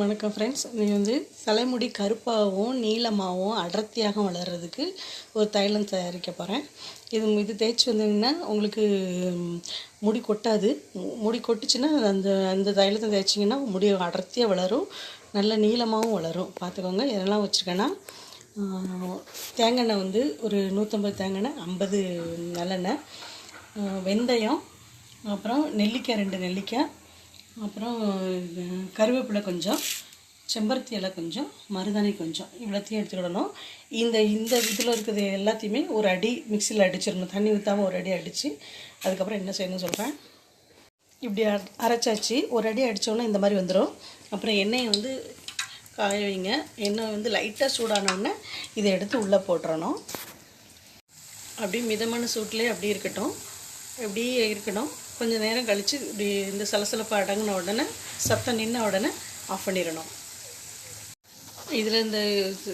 வணக்கம் ஃப்ரெண்ட்ஸ் நீ வந்து தலைமுடி கருப்பாகவும் நீளமாகவும் அடர்த்தியாகவும் வளர்கிறதுக்கு ஒரு தைலம் தயாரிக்க போகிறேன் இது இது தேய்ச்சி வந்தீங்கன்னா உங்களுக்கு முடி கொட்டாது. முடி கொட்டுச்சுன்னா அந்த அந்த தைலத்தை தேய்ச்சிங்கன்னா முடி அடர்த்தியாக வளரும் நல்ல நீளமாகவும் வளரும். பார்த்துக்கோங்க இதெல்லாம் வச்சுருக்கேன்னா தேங்காய் எண்ணெய் வந்து ஒரு நூற்றம்பது தேங்காய் ஐம்பது நல்லெண்ணெய் வெந்தயம் அப்புறம் நெல்லிக்காய் ரெண்டு நெல்லிக்காய் அப்புறம் கருவேப்பிலை கொஞ்சம் செம்பருத்தி இலை கொஞ்சம் மருதாணி கொஞ்சம் இவ்வளோத்தையும் எடுத்துக்கிடணும். இந்த இந்த இதில் இருக்கிறது எல்லாத்தையுமே ஒரு அடி மிக்சியில் அடிச்சிடணும். தண்ணி ஊற்றாமல் ஒரு அடி அடித்து அதுக்கப்புறம் என்ன செய்யணும்னு சொல்கிறேன் இப்படி அரைச்சாச்சு. ஒரு அடி அடித்தோன்னே இந்த மாதிரி வந்துடும் அப்புறம் எண்ணெயை வந்து காய வைங்க. எண்ணெய் வந்து லைட்டாக சூடானோடனே இதை எடுத்து உள்ளே போட்டுறணும். அப்படியே மிதமான சூட்லேயே அப்படி இருக்கட்டும். இப்படியே இருக்கணும். கொஞ்சம் நேரம் கழித்து இப்படி இந்த சலசலப்பு அடங்கின உடனே சத்தம் நின்ன உடனே ஆஃப் பண்ணிடணும். இதில் இந்த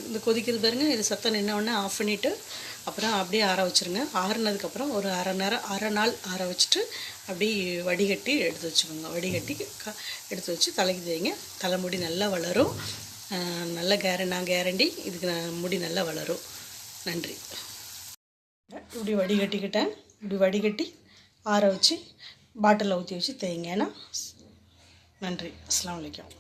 இந்த கொதிக்கிறது பாருங்க இது சத்தம் நின்ன உடனே ஆஃப் பண்ணிவிட்டு அப்புறம் அப்படியே ஆற வச்சுருங்க. ஆறுனதுக்கப்புறம் ஒரு அரை நேரம் அரை நாள் ஆற வச்சுட்டு அப்படியே வடிகட்டி எடுத்து வச்சுக்கோங்க. வடிகட்டி க எடுத்து வச்சு தலைக்கு தேய்ங்க. தலைமுடி நல்லா வளரும். நல்ல கேர நான் கேரண்டி இதுக்கு நான் முடி நல்லா வளரும். நன்றி. இப்படி வடிகட்டிக்கிட்டேன். இப்படி வடிகட்டி ஆற வச்சு பாட்டிலில் ஊற்றி வச்சு தேய்ங்க. ஏன்னா நன்றி. அஸ்லாம் வலைக்கம்